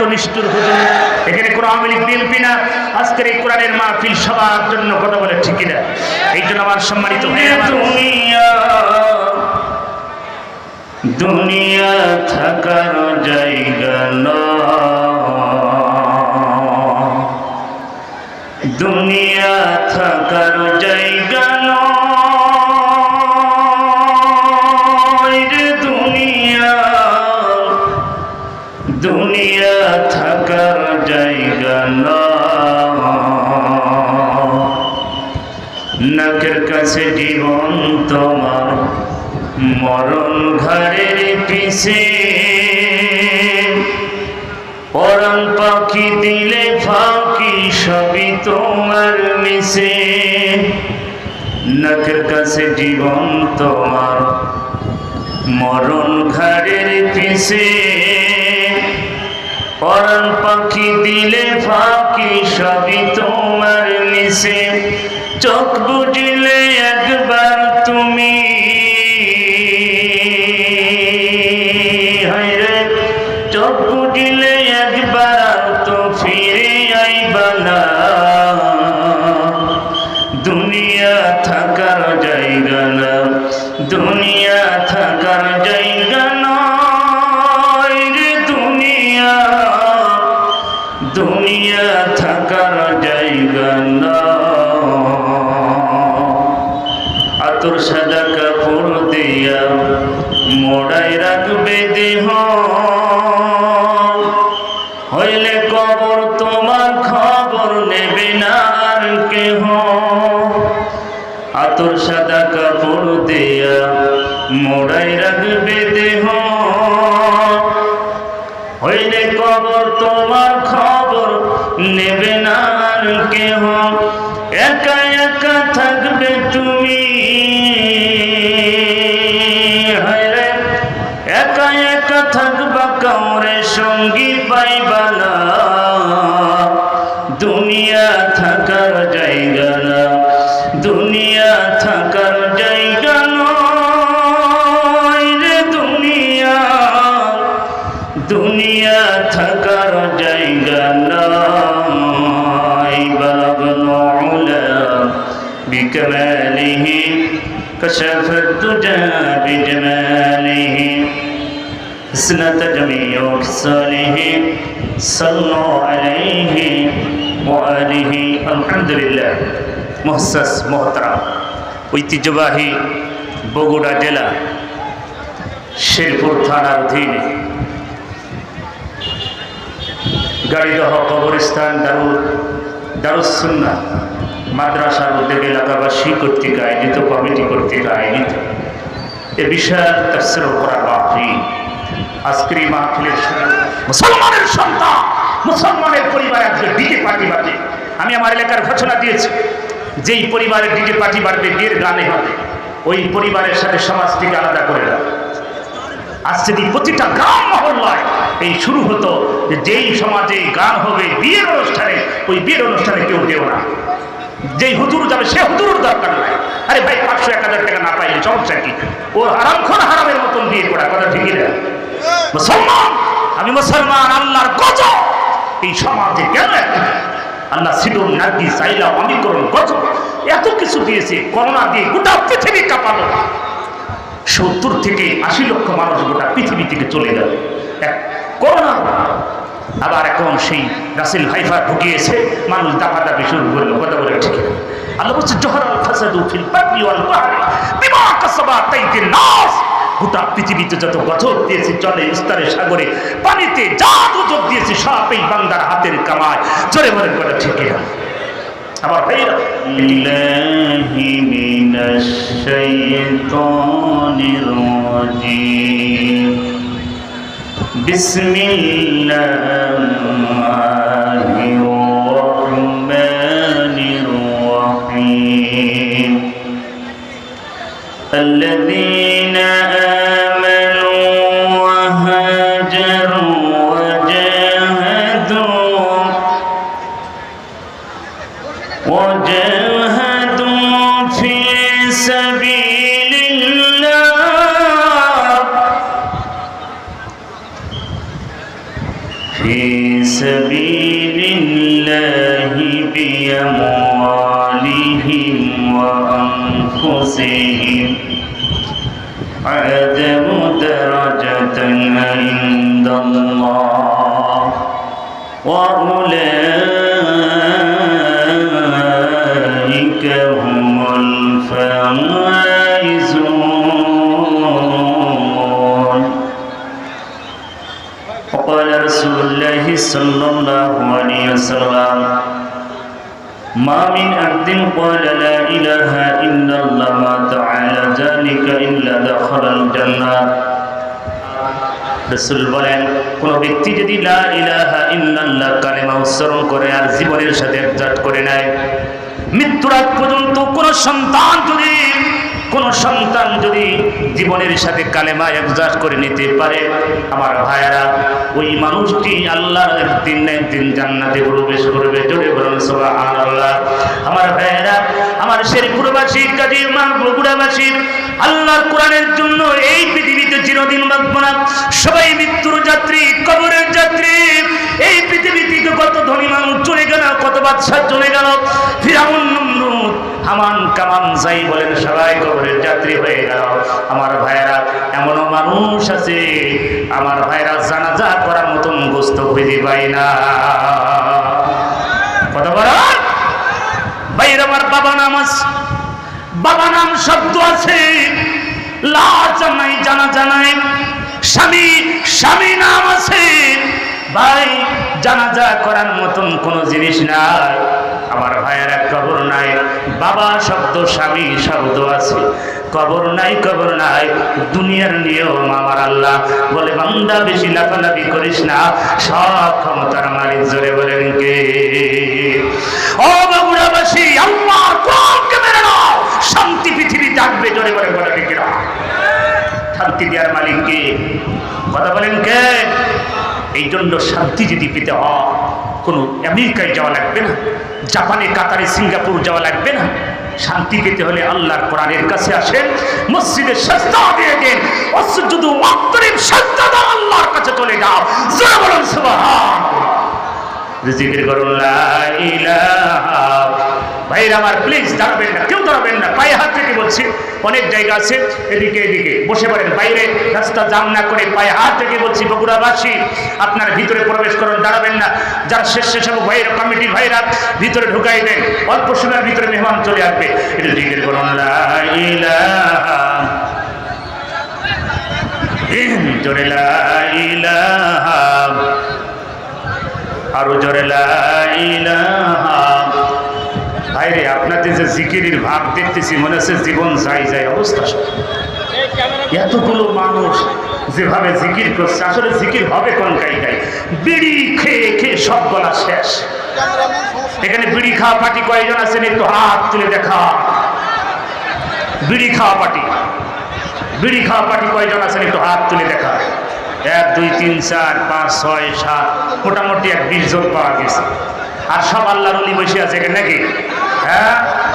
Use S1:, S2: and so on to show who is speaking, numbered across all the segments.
S1: এত নিষ্ঠুর হুজুর। এখানে কোনো আওয়ামী লীগ, বিএনপি না। আজকের এই কোরআনের মাহফিল সবার জন্য কথা বলে ঠিকই না। এই জন্য আমার সম্মানিত দুনিয়া থাকার জায়গা নয়। দুনিয়া থাকার জায়গা কাছে জীবন তোমার মরণ ঘরের পিছে। পরাণ পাখি দিলে ফাঁকি সবই তোমার মিশে নাকের কাছে জীবন তোমার মরণ ঘরের পিছে। পরাণ পাখি দিলে ফাঁকি সবই তোমার মিশে চোখ বুঝিলে একবার তুমি। চোখ বুঝিলে একবার তো ফিরে আইবা না। দুনিয়া থাকার জায়গা না, দুনিয়া থাকার জায়গা দুনিয়া থাকার জায়গা না। আতর সাদা কাপড় দিয়া মোড়াই রাখবে দেহ। হইলে কবর তোমার খবর নেবে না আর কেহ। আতর সাদা কাপড় দিয়া মোড়াই রাখবে দেহ। হইলে কবর তোমার খবর নেবে না আর কেহ। একা একা থাকবে তুমি একা একা থাকবা কাউরে সঙ্গী পাইবা না। দুনিয়া থাকার জায়গা না, দুনিয়া থাকার জায়গা নয় রে দুনিয়া। দুনিয়া থাকার জায়গা নয় বাবন বিকমালিহী كشف الدجى بجماله حسنة جميع خصاله صلوا عليه وآله الحمد لله মহসাস মহতারা ঐতিহ্যবাহী বগুড়া জেলা শেরপুর থানার অধীনে গাড়িদহ কবরস্থান দারুল দারুসুন্না মাদ্রাসার উদ্যোগে এলাকাবাসী কর্তৃক আয়োজিত, কমিটি কর্তৃক আয়োজিত এ বিশাল তফসির করা মাহফিল। আজকের এই মাহফিলের মুসলমানের সন্তান, মুসলমানের পরিবার আজকে ডিজে পার্টি বাজে আমি আমার এলাকার ঘোষণা দিয়েছি, যেই পরিবারের ডিজে পার্টি বাড়বে বিয়ের গানে হবে, ওই পরিবারের সাথে সমাজটিকে আলাদা করে দাও। আজ যদি প্রতিটা গ্রাম মহল্লায় এই শুরু হতো যেই সমাজে গান হবে, বিয়ের অনুষ্ঠানে, ওই বিয়ের অনুষ্ঠানে কেউ দেও না। যেই হুজুর যাবে, সে হুজুর দরকার নাই। আরে ভাই, পাঁচশো, এক হাজার টাকা না পাইলে সমস্যা কি? ও হারামখন হারামের মতন বিয়ে করা, কথা ঠিকই না মুসলমান, আমি মুসলমান, আল্লাহর গজ এই সমাজে কেন আল্লাহ সিডুল নাগি সাইলা অমিকরণ গজ এত কিছু দিয়েছে, করোনা দিয়ে গোটা পৃথিবী কাঁপালো। সত্তর থেকে আশি লক্ষ মানুষ গোটা পৃথিবী থেকে চলে গেল। এক, করোনা। আবার এখন সেই রাসেল ভাইফা ঢুকিয়েছে মানুষ দাপাদাপি শুরু করল কথা বলে ঠিক বলছে গোটা পৃথিবীতে যত দিয়েছি স্তরে, সাগরে যা দিয়েছি, সব এই হাতের কামায় আবার ভাইরা
S2: بسم الله الرحمن الرحيم. الذين آمنوا وهاجروا وجاهدوا وجاهدوا في سبيل وأنفسهم أعظم درجة عند الله. وأولئك هم الفائزون. وقال رسول الله صلى الله عليه وسلم ما من عبد قال لا إله إلا الله ما تعالى ذلك إلا دخل الجنة রসুল বলেন কোন ব্যক্তি যদি লা ইলাহা ইল্লাল্লাহ কালেমা উচ্চারণ করে আর জীবনের সাথে একজাট করে নেয় মৃত্যুর আগ পর্যন্ত কোন সন্তান যদি কোন সন্তান যদি জীবনের সাথে কালেমা একজাট করে নিতে পারে, আমার ভাইয়ারা, ওই মানুষটি আল্লাহর একদিন না একদিন জান্নাতে প্রবেশ করবে। জোরে বলুন, সুবহানাল্লাহ। আমার ভাইয়ারা, আমার শেরপুরবাসী, কাজী মা বগুড়াবাসী, আল্লাহর কোরআনের জন্য এই পৃথিবীতে চিরদিন বাঁচব না। সবাই মৃত্যুর যাত্রী, কবরের যাত্রী। এই পৃথিবী থেকে কত ধনী মানুষ চলে গেল কত বাদশাহ চলে গেল। ফিরাউন নমরুদ হামান কামান যাই বলেন সবাই কবরের যাত্রী হয়ে গেল। আমার ভাইয়েরা, এমনও মানুষ আছে, আমার ভাইয়েরা জানাজা করার মতন গোস্ত খুঁজে পাই না। কত বড় ভাইয়ের আমার বাবা নাম আছে, বাবা নাম শব্দ আছে। লা জানাই জানা জানাই স্বামী স্বামী নাম আছে। ভাই, জানাজা করার মতন কোনো জিনিস নাই। আমার ভাইয়ের কবর নাই। বাবা শব্দ, স্বামী শব্দ আছে। কবর নাই কবর নাই, দুনিয়ার নিয়ম আমার আল্লাহ। বলে, বান্দা, বেশি লাফালাফি করিস না। সব ক্ষমতার মালিক জোরে বলেন কে? ও বাবুরাবাসী আল্লাহর কোরআনকে মেনে নাও। শান্তি পৃথিবী থাকবে জোরে বলে বলে বিকিরা শান্তি দেওয়ার মালিক কে? কথা বলেন কে? এই জন্য শান্তি যদি পেতে হয় কোনো আমেরিকায় যাওয়া লাগবে না, জাপানে, কাতারে, সিঙ্গাপুর যাওয়া লাগবে না। শান্তি পেতে হলে আল্লাহর কোরআনের কাছে আসেন, মসজিদে সস্তা দিয়ে দেন। অসুযুদু অন্তরীণ সস্তা দাও, আল্লাহর কাছে চলে যাও। জোরে বলুন সুবহান জিকির করুন লা ইলাহা ভাইরা আমার প্লিজ দাঁড়াবেন না, কেউ দাঁড়াবেন না, পায়ে হাত থেকে বলছি, অনেক জায়গা আছে, এদিকে এদিকে, বসে পড়েন, বাইরে, রাস্তা জাম না করে পায়ে হাত থেকে বলছি, বগুড়াবাসী, আপনার ভিতরে প্রবেশ করুন, দাঁড়াবেন না, যারা শেষ শেষ ভাইয়ের কমিটির ভাইরা ভিতরে ঢুকাই দেন, অল্প সময়ের ভিতরে মেহমান চলে আসবে আরও জোরে লা ইলাহা। ভাইরে আপনাদের যে জিকিরের ভাব দেখতেছি, মনে হচ্ছে জীবন যাই যায় অবস্থা। এতগুলো মানুষ যেভাবে জিকির করছে, আসলে জিকির হবে কোন জায়গায় বিড়ি খেয়ে খেয়ে সব গলা শেষ। এখানে বিড়ি খাওয়া পার্টি কয়জন আছেন একটু হাত তুলে দেখা। বিড়ি খাওয়া পার্টি। বিড়ি খাওয়া পার্টি কয়জন আছেন একটু হাত তুলে দেখা। এক, দুই, তিন, চার, পাঁচ, ছয়, সাত, মোটামুটি এক বিশ জন পাওয়া গেছে। আর সব আল্লাহর অলি বসে আছে এখানে নাকি? হ্যাঁ?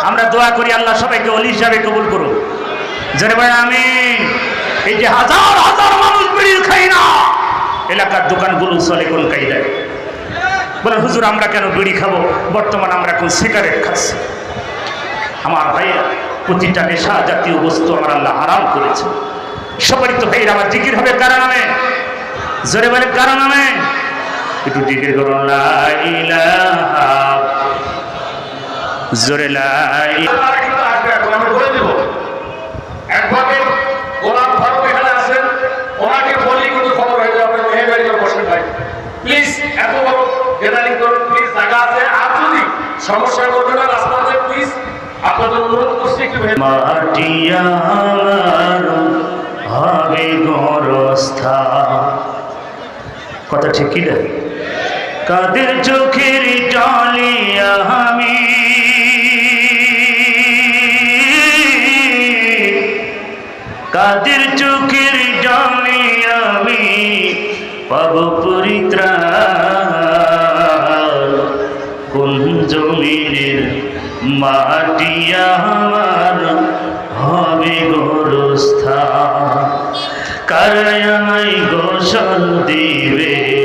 S2: আমরা দোয়া করি আল্লাহ সবাইকে অলি হিসাবে কবুল করুন জেনে ভাই আমি এই যে হাজার হাজার মানুষ বিড়ি খাই না, এলাকার দোকানগুলো চলে কোন কায়দায়? বলে হুজুর, আমরা কেন বিড়ি খাব? বর্তমান আমরা কোন সিগারেট খাচ্ছি। আমার ভাইয়া প্রতিটা নেশা জাতীয় বস্তু আমার আল্লাহ হারাম করেছে। সবারই তো ভাইয়ের আমার জিকির হবে কারা নামে? জোরে বলে কারা নামে? একটু জিকির করুন জোরে লা ইলাহা
S3: তারা কিন্তু আসবে বলে দেবো। একভাবে গোলাম ফারুক এখানে আছেন ওনাকে বলি কিন্তু খবর যাবে মেহরবানি করে বসেন ভাই। প্লিজ এত বড় গ্যাদারিং করুন প্লিজ জায়গা আর যদি সমস্যা করবে না রাস্তা আছে প্লিজ। আপনাদের অনুরোধ করছি একটু ভেবে
S2: মাটি আমার হবে গরস্থা কথা ঠিক কি না? কাদের চোখের জলিয়া আমি? কাদের চোখের জলে আমি পাব পরিত্রাণ? কোন জমিনের মাটি আমার হবে গোরস্থা কারায়াই গোসল দিবে?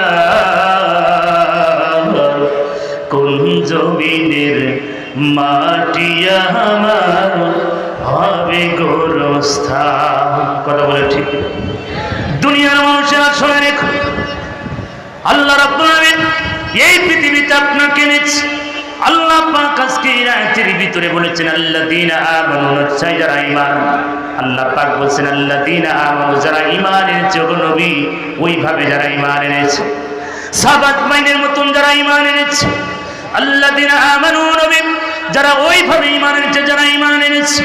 S2: জমিনের মাটি আমার হবে গোরস্থান। কথা বলে ঠিক। দুনিয়ার মানুষের আসলে রেখো আল্লাহ রাব্বুল আলামিন এই পৃথিবীতে আপনাকে এনেছে। আল্লাহ পাক আজকে আয়াতের ভিতরে বলেছেন, আল্লাযীনা আমানু নিশ্চয় যারা ঈমান আল্লাহ পাক বলছেন, আল্লাযীনা আমানু, যারা ঈমান এনেছে নবী, ওইভাবে যারা ঈমান এনেছে। সাবাত মাইনের মতন যারা ঈমান এনেছে। আল্লাযীনা আমানু নবী, যারা ওইভাবে ঈমান এনেছে, যারা ঈমান এনেছে,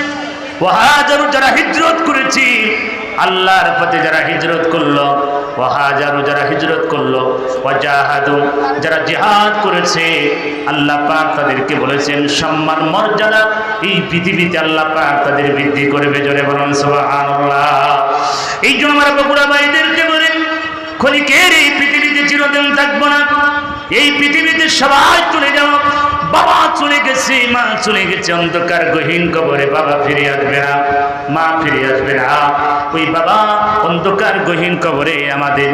S2: ওয়াহাজারু যারা হিজরত করেছে, আল্লাহর পথে যারা হিজরত করল, ওয়াহাজারু যারা হিজরত করল, ওয়াজাহাদু যারা জিহাদ করেছে, আল্লাহ পাক তাদেরকে বলেছেন, সম্মান, মর্যাদা এই পৃথিবীতে আল্লাহ পাক তাদের বৃদ্ধি করবে জোরে বলুন, সুবহানাল্লাহ। এই জন্য আমরা বগুড়া ভাইদেরকে বলেন ক্ষণিকের এই পৃথিবীতে চিরদিন থাকব না। এই পৃথিবীতে সবাই চলে যাও। বাবা চলে গেছে, মা চলে গেছে। অন্ধকার, গহীন কবরে বাবা ফিরে আসবে না, মা ফিরে আসবে না। ওই বাবা অন্ধকার, গহীন কবরে আমাদের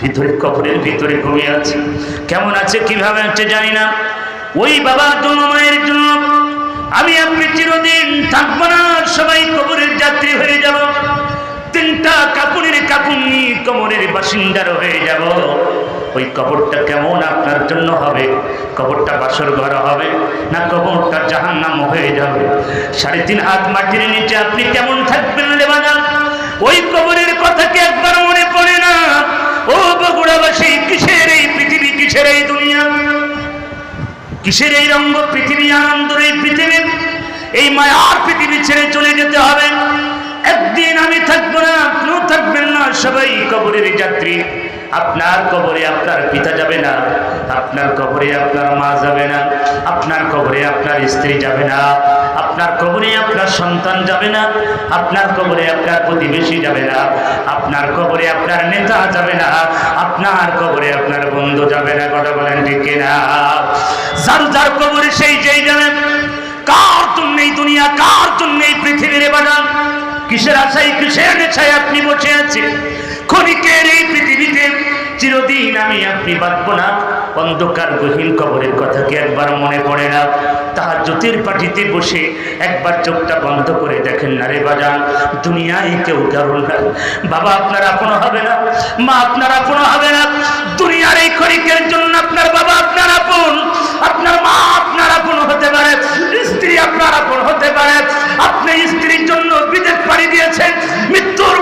S2: ভিতরে কবরের ভিতরে ঘুমিয়ে আছে। কেমন আছে, কীভাবে আছে জানি না। ওই বাবা জন্য মায়ের জন্য আমি আপনি চিরদিন থাকব না, সবাই কবরের যাত্রী হয়ে যাব। তিনটা কাপড়ের কাপড় নিয়ে কবরের বাসিন্দার হয়ে যাব। ওই কবরটা কেমন আপনার জন্য হবে? কবরটা বাসর ঘর হবে না কবরটা জাহান্নাম হয়ে যাবে? সাড়ে তিন হাত মাটির নিচে আপনি কেমন থাকবেন রে বাজান? ওই কবরের কথা কি একবার মনে পড়ে না? ও বগুড়াবাসী, কিসের এই পৃথিবী, কিসের এই দুনিয়া? কিসের এই রঙ্গ পৃথিবী, আনন্দের এই পৃথিবী? এই মায়ার পৃথিবী ছেড়ে চলে যেতে হবে। একদিন আমি থাকব না আপনিও থাকবেন না সবাই কবরের যাত্রী। আপনার কবরে আপনার পিতা যাবে না, আপনার কবরে আপনার মা যাবে না, আপনার কবরে আপনার স্ত্রী যাবে না, আপনার কবরে আপনার সন্তান যাবে না, আপনার কবরে আপনার প্রতিবেশী যাবে না, আপনার কবরে আপনার নেতা যাবে না, আপনার কবরে আপনার বন্ধু যাবে না, কথা বলেন ঠিক না যার যার কবরে সেই যেই যাবেন কার জন্য এই দুনিয়া, কার জন্য এই পৃথিবীর বাগান কিসের আশায়, কিসের নেশায় আপনি বসে আছেন? ক্ষণিকের এই পৃথিবীতে চিরদিন আমি আপনি বাঁচব না। অন্ধকার, গহীন কবরের কথা কি একবার মনে পড়ে না? তাহার জ্যোতির পাঠিতে বসে একবার চোখটা বন্ধ করে দেখেন, না রে বাজান, দুনিয়ায় কেউ কারণ না। বাবা, আপনার আপন হবে না। মা, আপনার আপন হবে না। দুনিয়ার এই ক্ষণিকের জন্য আপনার বাবা, আপনার আপন। আপনার আপন হতে পারে স্ত্রী আপনার আপন হতে পারে। আপনি স্ত্রীর জন্য বিদেশ পাড়ি দিয়েছেন। মৃত্যুর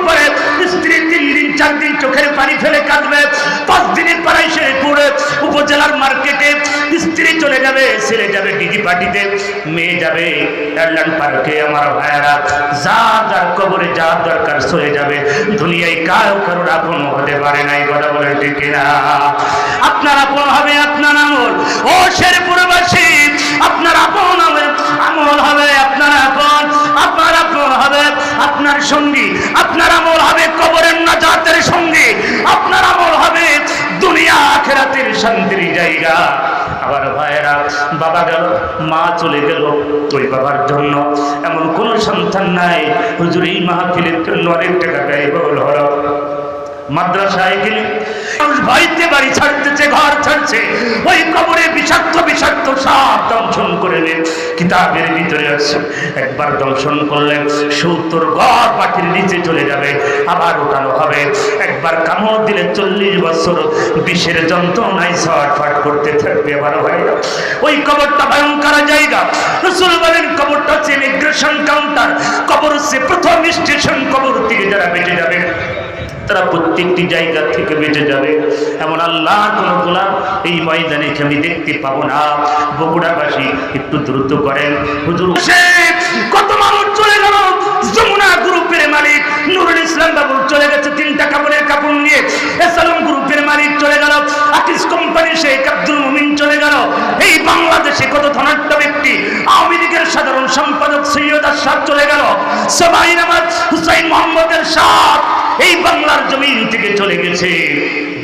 S2: স্ত্রী তিন দিন, চার দিন চোখের পানি ফেলে কাঁদবে। পাঁচ দিনের পাড়ায় সে পড়ে উপজেলার মার্কেটে স্ত্রী চলে যাবে, ছেলে যাবে ডিজি পার্টিতে, মেয়ে যাবে পার্কে। আমার ভাইয়ারা, যা যার কবরে যা দরকার চলে যাবে। দুনিয়ায় কারও কারোর আপন হতে পারে নাই, কথা বলে ঠিক না আপনার আপন হবে, আপনার আমল। ও শেরপুরবাসী আপনার সঙ্গী, আপনার আমল হবে কবরের নাজাতের সঙ্গী, আপনার আমল হবে দুনিয়া আখেরাতের শান্তির জায়গা। আবার ভাইয়েরা, বাবা গেল, মা চলে গেল, ওই বাবার জন্য। এমন কোনো সন্তান নাই, হুজুর, এই মাহফিলের জন্য অনেক টাকা ব্যয়বহুল হলো। মাদ্রাসায় গেলে মানুষ বাড়ি ছাড়তেছে, ঘর ছাড়ছে, ওই কবরে বিষাক্ত কিতাবের ভিতরে আছে। একবার দংশন করলে সত্তর ঘর পাখির নিচে চলে যাবে, আবার ওঠানো হবে। একবার কামড় দিলে চল্লিশ বছর, বিষের যন্ত্রণায় ছটফট করতে থাকবে আবার ভাই। ওই কবরটা ভয়ঙ্কর জায়গা। রসুল বলেন, কবরটা হচ্ছে ইমিগ্রেশন কাউন্টার কবর হচ্ছে প্রথম স্টেশন কবর থেকে যারা বেঁচে যাবে। তারা প্রত্যেকটি জায়গা থেকে বেঁচে যাবে। এমন আল্লাহ কোন গোলাম এই ময়দানে আমি দেখতে পাবো না। বগুড়াবাসী একটু দ্রুত করেন। হুজুর কত মানুষ চলে গেল। যমুনা গ্রুপের মালিক নুরুল ইসলাম বাবু চলে গেছে তিনটা কাপড়ের কাপড় নিয়ে। এসালম গ্রুপের মালিক চলে গেল। আকিস কোম্পানি শেখ আব্দুল মুমিন চলে গেল। এই বাংলাদেশে কত ধনাঢ্য ব্যক্তি। আওয়ামী লীগের সাধারণ সম্পাদক সৈয়দ আশরাফ চলে গেল। সবাই আহমদ হুসাইন মোহাম্মদের সাথ। এই বাংলার জমিন থেকে চলে গেছে।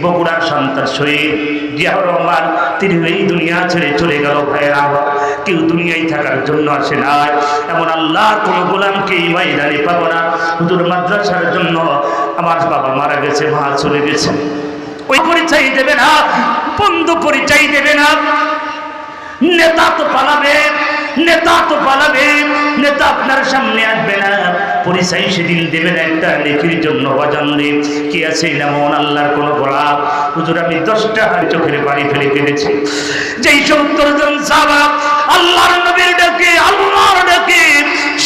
S2: বগুড়ার সন্তান শহীদ জিয়াউর রহমান, তিনি এই দুনিয়া ছেড়ে চলে গেল ভাইয়েরা কেউ দুনিয়ায় থাকার জন্য আসে না এমন আল্লাহ কোন গোলামকে এই ময়দানে পাবো না। হুজুর মাদ্রাসার জন্য আমার বাবা মারা গেছে, মা চলে গেছে। ওই পরিচয় দেবে না, বন্ধু পরিচয় দেবে না। নেতা তো পালাবে, নেতা তো পালাবে, নেতা আপনার সামনে আসবে না। পরিচয় সেদিন দেবে না একটা লেখির জন্য বাজানলে কি আছে এমন আল্লাহর কোন গোলাপ? হুজুর, আমি দশটা হাড়ি চোখের বাড়ি ফেলে ফেলেছি। যেই সত্তর জন সাবা আল্লাহর নবীর ডাকে, আল্লাহর ডাকে,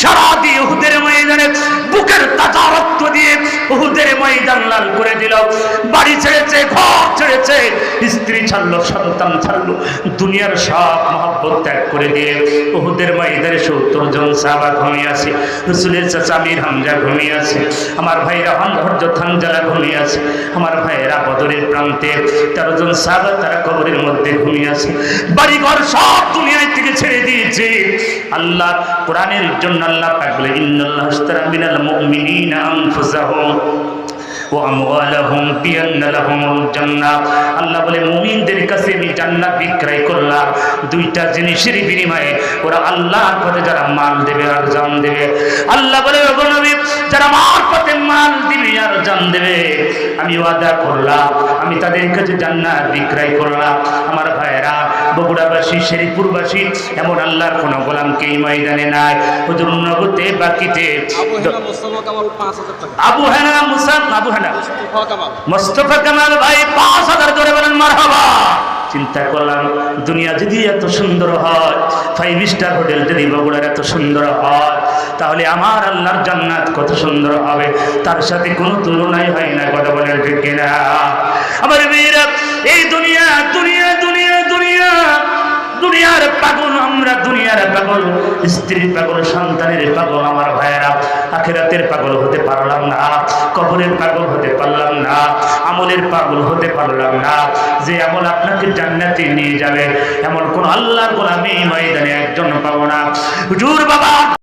S2: সারা দিয়ে হুদের ময়দানে বুকের তাজা রক্ত দিয়ে হুদের ময়দান লাল করে দিল। বাড়ি ছেড়েছে ঘর ছেড়েছে। স্ত্রী ছাড়লো, সন্তান ছাড়লো, দুনিয়ার সব মহব্বত ত্যাগ করে দিয়ে উহুদের ময়দানে সত্তর জন সাহাবা ঘুমিয়ে আছে, রসুলের চাচা আমির হামজা ঘুমিয়ে আছে, আমার ভাইরা হরজ থানজালা ঘুমিয়ে আছে, আমার ভাইয়েরা বদরের প্রান্তে তেরো জন সাহাবা তারা কবরের মধ্যে ঘুমিয়ে আছে। বাড়িঘর সব দুনিয়ায় থেকে ছেড়ে দিয়েছে। আল্লাহ কোরআনের জন্য আল্লাহ পাক বলে, ইন্নাল্লাহ আশতারা মিনাল মুমিনিনা আনফুসাহুম। আল্লাহ বলে, মুমিনদের কাছে আমি জান্নাত বিক্রয় করলাম। দুইটা জিনিসের বিনিময়ে ওরা আল্লাহর পথে যারা মাল দেবে আর জান দেবে। আল্লাহ বলে নবী, যারা আমার পথে মাল দিবে আর জান দেবে, আমি ওয়াদা করলাম, আমি তাদের কাছে জান্নাত বিক্রয় করলাম। আমার ভাইয়েরা বগুড়াবাসী শেরিপুরবাসী এমন আল্লাহর কোন গোলামকে এই ময়দানে নাই। হুজুর নগদে বাকিতে
S4: আবু হেনা টাকা।
S2: আবু হানা
S4: মোস্তফা কামাল।
S2: ভাই পাঁচ হাজার ধরে বলেন মারহাবা। চিন্তা করলাম দুনিয়া যদি এত সুন্দর হয় ফাইভ স্টার হোটেল যদি বগুড়ার এত সুন্দর হয় তাহলে আমার আল্লাহর জান্নাত কত সুন্দর হবে? তার সাথে কোনো তুলনাই হয় না কথা বলেন ঠিক কিনা? আমার মেয়েরা এই দুনিয়া দুনিয়া দুনিয়ার পাগল, আমরা দুনিয়ার পাগল, স্ত্রীর পাগল, সন্তানের পাগল, আমার ভাইয়েরা, আখেরাতের পাগল হতে পারলাম না, কবরের পাগল হতে পারলাম না, আমলের পাগল হতে পারলাম না। যে আমল আপনাকে জান্নাতে নিয়ে যাবে, এমন কোন আল্লাহর গোলামি ময়দানে একজন পাবো না। হুজুর বাবা